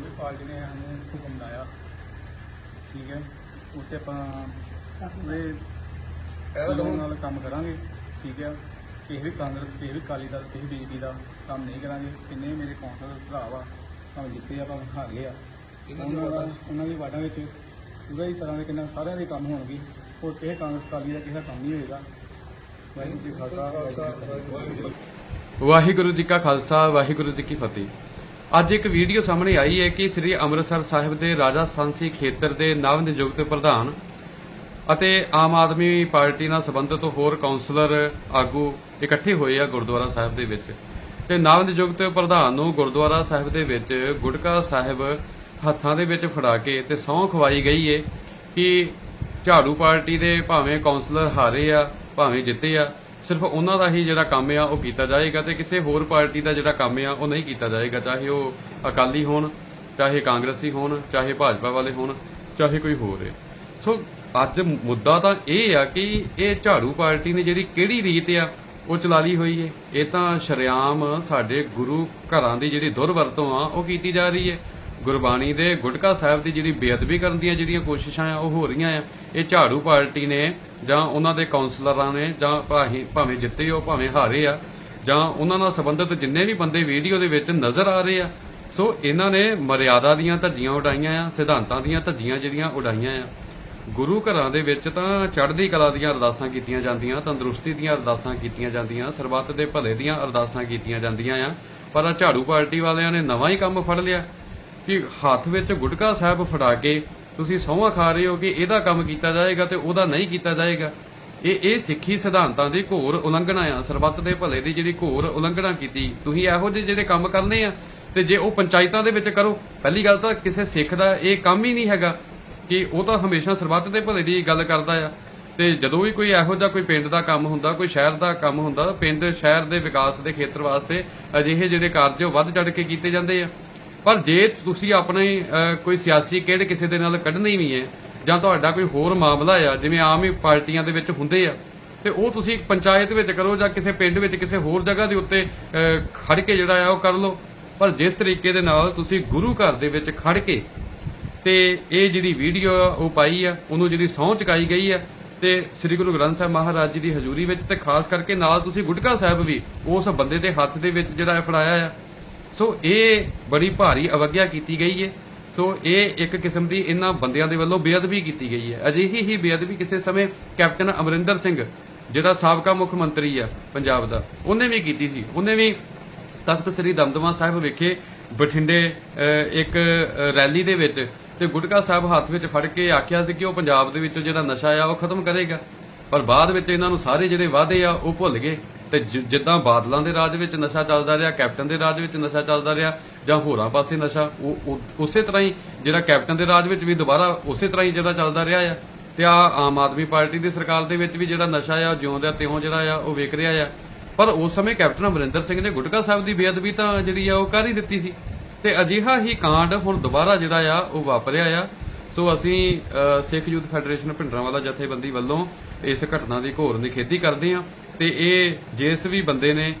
ਉਹਦੇ ਪਾਰਟੀ ਨੇ ਸਾਨੂੰ ਹੁਕਮ ਲਾਇਆ। ਠੀਕ ਹੈ। ਉੱਤੇ ਆਪਾਂ ਉਹਦੇ ਕਾਨੂੰਨ ਨਾਲ ਕੰਮ ਕਰਾਂਗੇ। ਠੀਕ ਹੈ। ਕਿਸੇ ਵੀ ਕਾਂਗਰਸ ਕਿਸੇ ਵੀ ਅਕਾਲੀ ਦਲ ਕਿਸੇ ਬੀਜੇਪੀ ਦਾ ਕੰਮ ਨਹੀਂ ਕਰਾਂਗੇ। ਕਿੰਨੇ ਮੇਰੇ ਕੌਂਸਲਰ ਭਰਾ ਵਾ ਭਾਵੇਂ ਜਿੱਤੇ ਆ। ਭਾਵੇਂ ਹਾਰ ਲਿਆ ਉਹਨਾਂ ਦਾ ਉਹਨਾਂ ਦੀ ਵਾਰਡਾਂ ਵਿੱਚ ਪੂਰਾ ਹੀ ਤਰ੍ਹਾਂ ਦੇ ਕਿੰਨਾ ਸਾਰਿਆਂ ਦੇ ਕੰਮ ਹੋਣਗੇ। ਹੋਰ ਕਿਸੇ ਕਾਂਗਰਸ ਅਕਾਲੀ ਦਾ ਕਿਸੇ ਦਾ ਕੰਮ ਨਹੀਂ ਹੋਏਗਾ। ਵਾਹਿਗੁਰੂ ਜੀ ਕਾ ਖਾਲਸਾ ਵਾਹਿਗੁਰੂ ਜੀ ਕੀ ਫਤਿਹ। ਅੱਜ ਇੱਕ ਵੀਡੀਓ ਸਾਹਮਣੇ ਆਈ ਹੈ ਕਿ ਸ੍ਰੀ ਅੰਮ੍ਰਿਤਸਰ ਸਾਹਿਬ ਦੇ ਰਾਜਾ ਸਾਂਸੀ ਖੇਤਰ ਦੇ ਨਵ ਨਿਯੁਕਤ ਪ੍ਰਧਾਨ ਅਤੇ ਆਮ ਆਦਮੀ ਪਾਰਟੀ ਨਾਲ ਸੰਬੰਧਿਤ ਹੋਰ ਕਾਉਂਸਲਰ ਆਗੂ ਇਕੱਠੇ ਹੋਏ ਆ ਗੁਰਦੁਆਰਾ ਸਾਹਿਬ ਦੇ ਵਿੱਚ। ਤੇ ਨਵ ਨਿਯੁਕਤ ਪ੍ਰਧਾਨ ਨੂੰ ਗੁਰਦੁਆਰਾ ਸਾਹਿਬ ਦੇ ਵਿੱਚ ਗੁਟਕਾ ਸਾਹਿਬ ਹੱਥਾਂ ਦੇ ਵਿੱਚ ਫੜਾ ਕੇ ਤੇ ਸਹੁੰ ਖਵਾਈ ਗਈ ਏ ਕਿ ਝਾੜੂ ਪਾਰਟੀ ਦੇ ਭਾਵੇਂ ਕਾਉਂਸਲਰ ਹਾਰੇ ਆ, ਭਾਵੇਂ ਜਿੱਤੇ ਆ ਸਿਰਫ ਉਹਨਾਂ ਦਾ ਹੀ ਜਿਹੜਾ ਕੰਮ ਆ, ਉਹ ਕੀਤਾ ਜਾਏਗਾ ਤੇ ਕਿਸੇ ਹੋਰ ਪਾਰਟੀ ਦਾ ਜਿਹੜਾ ਕੰਮ ਆ, ਉਹ ਨਹੀਂ ਕੀਤਾ ਜਾਏਗਾ, ਚਾਹੇ ਉਹ ਅਕਾਲੀ ਹੋਣ, ਚਾਹੇ ਕਾਂਗਰਸੀ ਹੋਣ, ਚਾਹੇ ਭਾਜਪਾ ਵਾਲੇ ਹੋਣ, ਚਾਹੇ ਕੋਈ ਹੋਰ ਹੈ। ਸੋ ਅੱਜ ਮੁੱਦਾ ਤਾਂ ਇਹ ਆ ਕਿ ਇਹ ਝਾੜੂ ਪਾਰਟੀ ਨੇ ਜਿਹੜੀ ਕਿਹੜੀ ਰੀਤ ਆ, ਉਹ ਚਲਾ ਲਈ ਹੋਈ ਹੈ। ਇਹ ਤਾਂ ਸ਼ਰਿਆਮ ਸਾਡੇ ਗੁਰੂ ਘਰਾਂ ਦੀ ਜਿਹੜੀ ਦੁਰਵਰਤੋਂ ਆ, ਉਹ ਕੀਤੀ ਜਾ ਰਹੀ ਹੈ। ਗੁਰਬਾਣੀ ਦੇ ਗੁਟਕਾ ਸਾਹਿਬ ਦੀ ਜਿਹੜੀ ਬੇਅਦਬੀ ਕਰਨ ਦੀਆਂ ਜਿਹੜੀਆਂ ਕੋਸ਼ਿਸ਼ਾਂ ਆ, ਉਹ ਹੋ ਰਹੀਆਂ ਆ। ਇਹ ਝਾੜੂ ਪਾਰਟੀ ਨੇ ਜਾਂ ਉਹਨਾਂ ਦੇ ਕਾਉਂਸਲਰਾਂ ਨੇ ਜਾਂ ਭਾਵੇਂ ਭਾਵੇਂ ਜਿੱਤੇ ਹੋ ਭਾਵੇਂ ਹਾਰੇ ਆ, ਜਾਂ ਉਹਨਾਂ ਨਾਲ ਸੰਬੰਧਿਤ ਜਿੰਨੇ ਵੀ ਬੰਦੇ ਵੀਡੀਓ ਦੇ ਵਿੱਚ ਨਜ਼ਰ ਆ ਰਹੇ ਆ, ਸੋ ਇਹਨਾਂ ਨੇ ਮਰਿਆਦਾ ਦੀਆਂ ਧੱਜੀਆਂ ਉਡਾਈਆਂ ਆ, ਸਿਧਾਂਤਾਂ ਦੀਆਂ ਧੱਜੀਆਂ ਜਿਹੜੀਆਂ ਉਡਾਈਆਂ ਆ। ਗੁਰੂ ਘਰਾਂ ਦੇ ਵਿੱਚ ਤਾਂ ਚੜ੍ਹਦੀ ਕਲਾ ਦੀਆਂ ਅਰਦਾਸਾਂ ਕੀਤੀਆਂ ਜਾਂਦੀਆਂ, ਤੰਦਰੁਸਤੀ ਦੀਆਂ ਅਰਦਾਸਾਂ ਕੀਤੀਆਂ ਜਾਂਦੀਆਂ, ਸਰਬੱਤ ਦੇ ਭਲੇ ਦੀਆਂ ਅਰਦਾਸਾਂ ਕੀਤੀਆਂ ਜਾਂਦੀਆਂ ਆ, ਪਰ ਆ ਝਾੜੂ ਪਾਰਟੀ ਵਾਲਿਆਂ ਨੇ ਨਵਾਂ ਹੀ ਕੰਮ ਫੜ ਲਿਆ। ਕਿ ਹੱਥ ਵਿੱਚ ਗੁਟਕਾ ਸਾਹਿਬ ਫੜਾ ਕੇ ਤੁਸੀਂ ਸਹੁੰਆਂ ਖਾ ਰਹੇ ਹੋ ਕਿ ਇਹਦਾ ਕੰਮ ਕੀਤਾ ਜਾਏਗਾ ਤੇ ਉਹਦਾ ਨਹੀਂ ਕੀਤਾ ਜਾਏਗਾ? ਇਹ ਇਹ ਸਿੱਖੀ ਸਿਧਾਂਤਾਂ ਦੀ ਘੋਰ ਉਲੰਘਣਾ ਆ। ਸਰਬੱਤ ਦੇ ਭਲੇ ਦੀ ਜਿਹੜੀ ਘੋਰ ਉਲੰਘਣਾ ਕੀਤੀ। ਤੁਸੀਂ ਇਹੋ ਜਿਹੇ ਜਿਹੜੇ ਕੰਮ ਕਰਨੇ ਆ ਤੇ ਜੇ ਉਹ ਪੰਚਾਇਤਾਂ ਦੇ ਵਿੱਚ ਕਰੋ। ਪਹਿਲੀ ਗੱਲ ਤਾਂ ਕਿਸੇ ਸਿੱਖ ਦਾ ਇਹ ਕੰਮ ਹੀ ਨਹੀਂ ਹੈਗਾ ਕਿ ਉਹ ਤਾਂ ਹਮੇਸ਼ਾ ਸਰਬੱਤ ਦੇ ਭਲੇ ਦੀ ਗੱਲ ਕਰਦਾ ਆ। ਤੇ ਜਦੋਂ ਵੀ ਕੋਈ ਇਹੋ ਜਿਹਾ ਕੋਈ ਪਿੰਡ ਦਾ ਕੰਮ ਹੁੰਦਾ, ਕੋਈ ਸ਼ਹਿਰ ਦਾ ਕੰਮ ਹੁੰਦਾ, ਪਿੰਡ ਸ਼ਹਿਰ ਦੇ ਵਿਕਾਸ ਦੇ ਖੇਤਰ ਵਾਸਤੇ ਅਜਿਹੇ ਜਿਹੜੇ ਕਾਰਜ ਉਹ ਵੱਧ ਚੜ ਕੇ ਕੀਤੇ ਜਾਂਦੇ ਆ। ਪਰ ਜੇ ਤੁਸੀਂ ਆਪਣੇ ਕੋਈ ਸਿਆਸੀ ਕਿਹੜੇ ਕਿਸੇ ਦੇ ਨਾਲ ਕੱਢਣੀ ਵੀ ਹੈ ਜਾਂ ਤੁਹਾਡਾ ਕੋਈ ਹੋਰ ਮਾਮਲਾ ਆ ਜਿਵੇਂ ਆਮ ਹੀ ਪਾਰਟੀਆਂ ਦੇ ਵਿੱਚ ਹੁੰਦੇ ਆ ਤੇ ਉਹ ਤੁਸੀਂ ਪੰਚਾਇਤ ਵਿੱਚ ਕਰੋ ਜਾਂ ਕਿਸੇ ਪਿੰਡ ਵਿੱਚ ਕਿਸੇ ਹੋਰ ਜਗ੍ਹਾ ਦੇ ਉੱਤੇ ਅਹ, ਖੜ ਕੇ ਜਿਹੜਾ ਆ ਉਹ ਕਰ ਲਓ। ਪਰ ਜਿਸ ਤਰੀਕੇ ਦੇ ਨਾਲ ਤੁਸੀਂ ਗੁਰੂ ਘਰ ਦੇ ਵਿੱਚ ਖੜ ਕੇ ਤੇ ਇਹ ਜਿਹੜੀ ਵੀਡੀਓ ਆ ਉਹ ਪਾਈ ਆ ਉਹਨੂੰ ਜਿਹੜੀ ਸਹੁੰ ਚੁਕਾਈ ਗਈ ਆ ਤੇ ਸ੍ਰੀ ਗੁਰੂ ਗ੍ਰੰਥ ਸਾਹਿਬ ਮਹਾਰਾਜ ਜੀ ਦੀ ਹਜ਼ੂਰੀ ਵਿੱਚ ਤੇ ਖਾਸ ਕਰਕੇ ਨਾਲ ਤੁਸੀਂ ਗੁਟਕਾ ਸਾਹਿਬ ਵੀ ਉਸ ਬੰਦੇ ਦੇ ਹੱਥ ਦੇ ਵਿੱਚ ਜਿਹੜਾ ਇਹ ਫੜਾਇਆ ਆ ਸੋ ਇਹ ਬੜੀ ਭਾਰੀ ਅਵਗਿਆ ਕੀਤੀ ਗਈ ਹੈ ਸੋ ਇਹ ਇੱਕ ਕਿਸਮ ਦੀ ਇਹਨਾਂ ਬੰਦਿਆਂ ਦੇ ਵੱਲੋਂ ਬੇਅਦਬੀ ਕੀਤੀ ਗਈ ਹੈ ਅਜਿਹੀ ਹੀ ਬੇਅਦਬੀ ਕਿਸੇ ਸਮੇਂ ਕੈਪਟਨ ਅਮਰਿੰਦਰ ਸਿੰਘ, ਜਿਹੜਾ ਸਾਬਕਾ ਮੁੱਖ ਮੰਤਰੀ ਆ ਪੰਜਾਬ ਦਾ, ਉਹਨੇ ਵੀ ਕੀਤੀ ਸੀ। ਉਹਨੇ ਵੀ ਤਖਤ ਸ੍ਰੀ ਦਮਦਮਾ ਸਾਹਿਬ ਵਿਖੇ ਬਠਿੰਡੇ ਇੱਕ ਰੈਲੀ ਦੇ ਵਿੱਚ ਤੇ ਗੁਟਕਾ ਸਾਹਿਬ ਹੱਥ ਵਿੱਚ ਫੜ ਕੇ ਆਖਿਆ ਸੀ ਕਿ ਉਹ ਪੰਜਾਬ ਦੇ ਵਿੱਚੋਂ ਜਿਹੜਾ ਨਸ਼ਾ ਆ ਉਹ ਖਤਮ ਕਰੇਗਾ। ਪਰ ਬਾਅਦ ਵਿੱਚ ਇਹਨਾਂ ਨੂੰ ਸਾਰੇ ਜਿਹੜੇ ਵਾਅਦੇ ਆ ਉਹ ਭੁੱਲ ਗਏ। ਤੇ ਜਿ- ਜਿੱਦਾਂ ਬਾਦਲਾਂ ਦੇ ਰਾਜ ਵਿੱਚ ਨਸ਼ਾ ਚੱਲਦਾ ਰਿਹਾ ਕੈਪਟਨ ਦੇ ਰਾਜ ਵਿੱਚ ਨਸ਼ਾ ਚੱਲਦਾ ਰਿਹਾ ਜਾਂ ਹੋਰਾਂ ਪਾਸੇ ਨਸ਼ਾ ਉਹ ਉਹ- ਉਸੇ ਤਰ੍ਹਾਂ ਹੀ ਜਿਹੜਾ ਕੈਪਟਨ ਦੇ ਰਾਜ ਵਿੱਚ ਵੀ ਦੁਬਾਰਾ ਉਸੇ ਤਰ੍ਹਾਂ ਹੀ ਜਿਹੜਾ ਚੱਲਦਾ ਰਿਹਾ ਆ ਤੇ ਆ ਆਮ ਆਦਮੀ ਪਾਰਟੀ ਦੀ ਸਰਕਾਰ ਦੇ ਵਿੱਚ ਵੀ ਜਿਹੜਾ ਨਸ਼ਾ ਆ ਜਿਉਂਦਿਆਂ ਤਿਉਂ ਜਿਹੜਾ ਆ ਉਹ ਵੇਖ ਰਿਹਾ ਆ। ਪਰ ਉਸ ਸਮੇਂ ਕੈਪਟਨ ਅਮਰਿੰਦਰ ਸਿੰਘ ਨੇ ਗੁਟਕਾ ਸਾਹਿਬ ਦੀ ਬੇਅਦਬੀ ਤਾਂ ਜਿਹੜੀ ਆ ਉਹ ਕਰ ਹੀ ਦਿੱਤੀ ਸੀ। ਤੇ ਅਜਿਹਾ ਹੀ ਕਾਂਡ ਹੁਣ ਦੁਬਾਰਾ ਜਿਹੜਾ ਆ ਉਹ ਵਾਪਰਿਆ ਆ। ਸੋ ਅਸੀਂ ਅ, ਸਿੱਖ ਯੂਥ ਫੈਡਰੇਸ਼ਨ ਭਿੰਡਰਾਂਵਾਲਾ ਜਥੇਬੰਦੀ ਵੱਲੋਂ ਇਸ ਘਟਨਾ ਦੀ ਘੋਰ ਨਿਖੇਧੀ ਕਰਦੇ ਹਾਂ। ਤੇ ਇਹ ਜਿਸ ਵੀ ਬੰਦੇ ਨੇ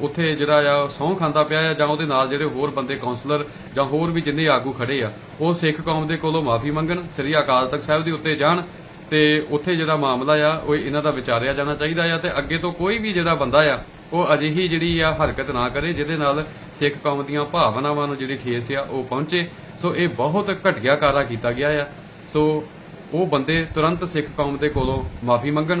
ਉੱਥੇ ਜਿਹੜਾ ਆ ਸਹੁੰ ਖਾਂਦਾ ਪਿਆ ਆ ਜਾਂ ਉਹਦੇ ਨਾਲ ਜਿਹੜੇ ਹੋਰ ਬੰਦੇ ਕਾਉਂਸਲਰ ਜਾਂ ਹੋਰ ਵੀ ਜਿੰਨੇ ਆਗੂ ਖੜੇ ਆ, ਉਹ ਸਿੱਖ ਕੌਮ ਦੇ ਕੋਲੋਂ ਮਾਫੀ ਮੰਗਣ, ਸ੍ਰੀ ਅਕਾਲ ਤਖਤ ਸਾਹਿਬ ਦੇ ਉੱਤੇ ਜਾਣ ਤੇ ਉੱਥੇ ਜਿਹੜਾ ਮਾਮਲਾ ਆ, ਉਹ ਇਹਨਾਂ ਦਾ ਵਿਚਾਰਿਆ ਜਾਣਾ ਚਾਹੀਦਾ ਆ ਤੇ ਅੱਗੇ ਤੋਂ ਕੋਈ ਵੀ ਜਿਹੜਾ ਬੰਦਾ ਆ, ਉਹ ਅਜਿਹੀ ਜਿਹੜੀ ਆ ਹਰਕਤ ਨਾ ਕਰੇ ਜਿਹਦੇ ਨਾਲ ਸਿੱਖ ਕੌਮ ਦੀਆਂ ਭਾਵਨਾਵਾਂ ਨੂੰ ਜਿਹੜੀ ਠੇਸ ਆ, ਉਹ ਪਹੁੰਚੇ। ਸੋ ਇਹ ਬਹੁਤ ਘਟੀਆ ਕਾਰਾ ਕੀਤਾ ਗਿਆ ਆ। ਸੋ ਉਹ ਬੰਦੇ ਤੁਰੰਤ ਸਿੱਖ ਕੌਮ ਦੇ ਕੋਲੋਂ ਮਾਫੀ ਮੰਗਣ